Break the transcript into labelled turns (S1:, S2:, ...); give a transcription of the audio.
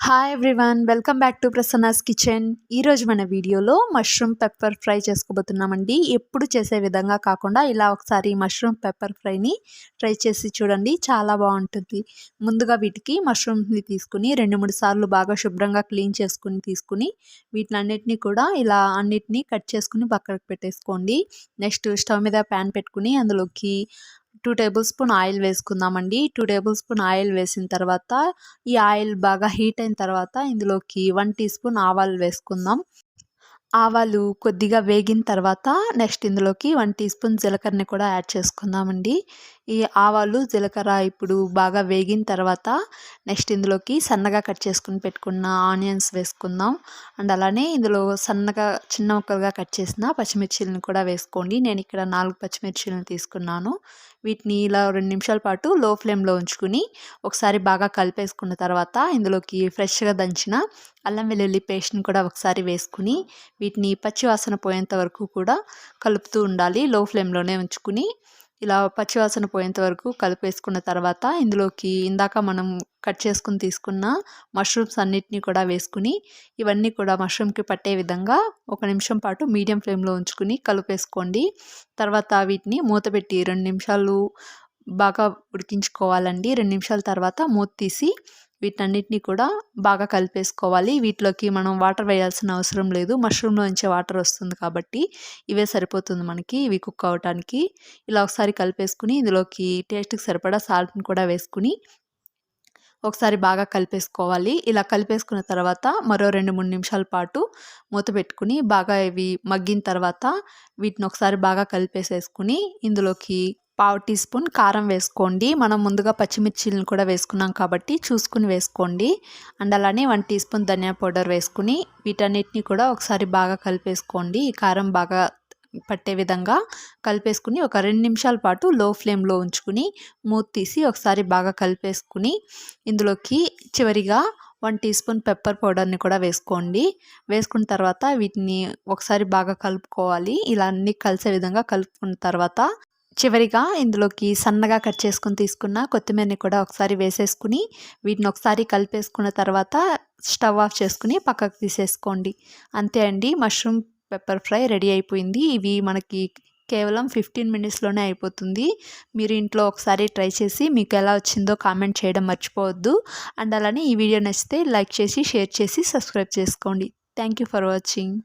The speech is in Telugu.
S1: Hi everyone welcome back to Prasanna's kitchen ఈరోజు మన వీడియోలో మష్రూమ్ పెప్పర్ ఫ్రై చేసుకోబోతున్నామండి. ఎప్పుడు చేసే విధంగా కాకుండా ఇలా ఒకసారి మష్రూమ్ పెప్పర్ ఫ్రైని ట్రై చేసి చూడండి చాలా బాగుంటుంది. ముందుగా వీటికి మష్రూమ్ని తీసుకుని రెండు మూడు సార్లు బాగా శుభ్రంగా క్లీన్ చేసుకుని తీసుకుని వీటిని కూడా ఇలా అన్నిటినీ కట్ చేసుకుని పక్కకు పెట్టేసుకోండి. నెక్స్ట్ స్టవ్ మీద ప్యాన్ పెట్టుకుని అందులోకి టూ టేబుల్ స్పూన్ ఆయిల్ వేసుకుందామండి. టూ టేబుల్ స్పూన్ ఆయిల్ వేసిన తర్వాత ఈ ఆయిల్ బాగా హీట్ అయిన తర్వాత ఇందులోకి వన్ టీ స్పూన్ ఆవాలు వేసుకుందాం. ఆవాలు కొద్దిగా వేగిన తర్వాత నెక్స్ట్ ఇందులోకి వన్ టీ స్పూన్ జీలకర్రని కూడా యాడ్ చేసుకుందామండి. ఈ ఆవాలు జీలకర్ర ఇప్పుడు బాగా వేగిన తర్వాత నెక్స్ట్ ఇందులోకి సన్నగా కట్ చేసుకుని పెట్టుకున్న ఆనియన్స్ వేసుకుందాం. అండ్ అలానే ఇందులో సన్నగా చిన్న ముక్కలుగా కట్ చేసిన పచ్చిమిర్చిలను కూడా వేసుకోండి. నేను ఇక్కడ నాలుగు పచ్చిమిర్చిలను తీసుకున్నాను. వీటిని ఇలా రెండు నిమిషాల పాటు లో ఫ్లేమ్లో ఉంచుకుని ఒకసారి బాగా కలిపేసుకున్న తర్వాత ఇందులోకి ఫ్రెష్గా దంచిన అల్లం వెల్లుల్లి పేస్ట్ని కూడా ఒకసారి వేసుకుని వీటిని పచ్చివాసన పోయేంత వరకు కూడా కలుపుతూ ఉండాలి. లో ఫ్లేమ్లోనే ఉంచుకుని ఇలా పచ్చివాసన పోయేంత వరకు కలిపేసుకున్న తర్వాత ఇందులోకి ఇందాక మనం కట్ చేసుకుని తీసుకున్న మష్రూమ్స్ అన్నిటినీ కూడా వేసుకుని ఇవన్నీ కూడా మష్రూమ్కి పట్టే విధంగా ఒక నిమిషం పాటు మీడియం ఫ్లేమ్లో ఉంచుకుని కలిపేసుకోండి. తర్వాత వీటిని మూత పెట్టి రెండు నిమిషాలు బాగా ఉడికించుకోవాలండి. రెండు నిమిషాల తర్వాత మూత తీసి వీటన్నిటిని కూడా బాగా కలిపేసుకోవాలి. వీటిలోకి మనం వాటర్ వేయాల్సిన అవసరం లేదు. మష్రూమ్లో నుంచి వాటర్ వస్తుంది కాబట్టి ఇవే సరిపోతుంది మనకి. ఇవి కుక్ అవటానికి. ఇలా ఒకసారి కలిపేసుకుని ఇందులోకి టేస్ట్కి సరిపడా సాల్ట్ని కూడా వేసుకుని ఒకసారి బాగా కలిపేసుకోవాలి. ఇలా కలిపేసుకున్న తర్వాత మరో రెండు మూడు నిమిషాల పాటు మూత పెట్టుకుని బాగా ఇవి మగ్గిన తర్వాత వీటిని ఒకసారి బాగా కలిపేసేసుకుని ఇందులోకి పావు టీ స్పూన్ కారం వేసుకోండి. మనం ముందుగా పచ్చిమిర్చిలను కూడా వేసుకున్నాం కాబట్టి చూసుకుని వేసుకోండి. అండ్ అలానే వన్ టీ స్పూన్ ధనియా పౌడర్ వేసుకుని వీటన్నిటిని కూడా ఒకసారి బాగా కలిపేసుకోండి. ఈ కారం బాగా పట్టే విధంగా కలిపేసుకుని ఒక రెండు నిమిషాల పాటు లో ఫ్లేమ్లో ఉంచుకుని మూత తీసి ఒకసారి బాగా కలిపేసుకుని ఇందులోకి చివరిగా వన్ టీ స్పూన్ పెప్పర్ పౌడర్ని కూడా వేసుకోండి. వేసుకున్న తర్వాత వీటిని ఒకసారి బాగా కలుపుకోవాలి. ఇలా అన్నీ కలిసే విధంగా కలుపుకున్న తర్వాత చివరిగా ఇందులోకి సన్నగా కట్ చేసుకుని తీసుకున్న కొత్తిమీరని కూడా ఒకసారి వేసేసుకుని వీటిని ఒకసారి కలిపేసుకున్న తర్వాత స్టవ్ ఆఫ్ చేసుకుని పక్కకు తీసేసుకోండి. అంతే అండి మష్రూమ్ పెప్పర్ ఫ్రై రెడీ అయిపోయింది. ఇవి మనకి కేవలం ఫిఫ్టీన్ మినిట్స్లోనే అయిపోతుంది. మీరు ఇంట్లో ఒకసారి ట్రై చేసి మీకు ఎలా వచ్చిందో కామెంట్ చేయడం మర్చిపోవద్దు. అండ్ అలానే ఈ వీడియో నచ్చితే లైక్ చేసి షేర్ చేసి సబ్స్క్రైబ్ చేసుకోండి. Thank you for watching.